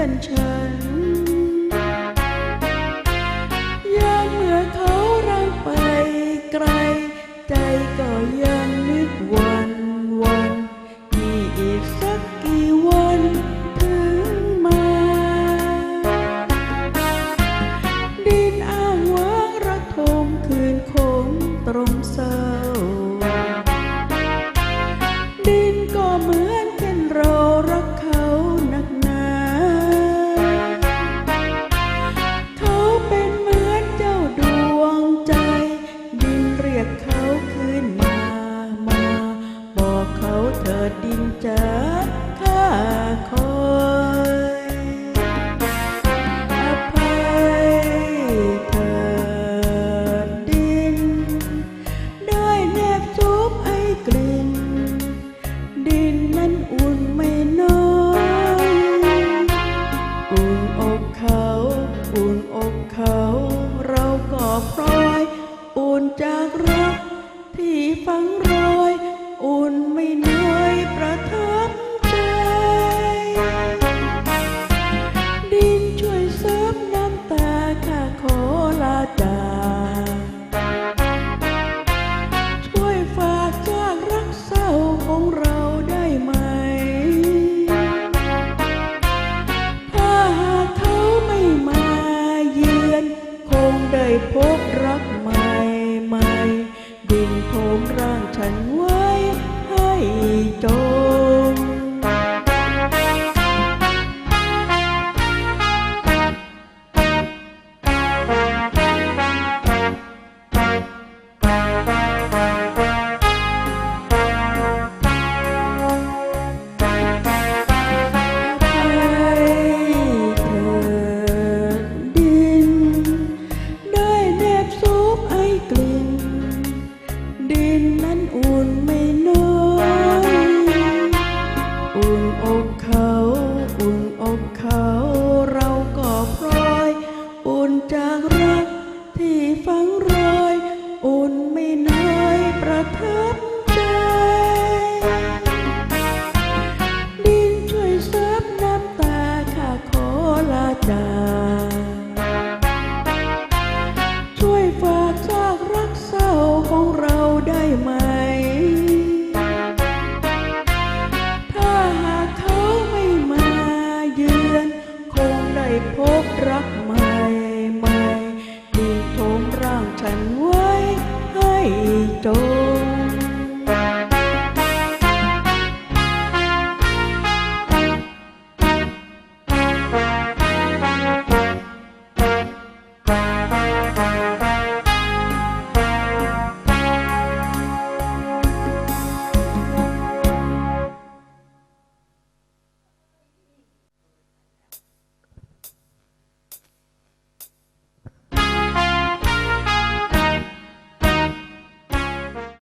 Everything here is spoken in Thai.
อนฉันยามเมื่อเขาร่างไปไกล ใจก็ยังนึกวันวันมีอีกสักกี่วันถึงมา ดินอ้างว้างระทมคืนคงตรงสา อุ่นจากรักที่ฟังรอย อุ่นไม่น้อยประทับใจ ดินช่วยเสริมน้ำตาข้าขอลาจากช่วยฝากจากรักเศร้าของเราได้ไหม ถ้าหากเขาไม่มาเยือน คงได้พบเรา when we จากรักที่ฟังร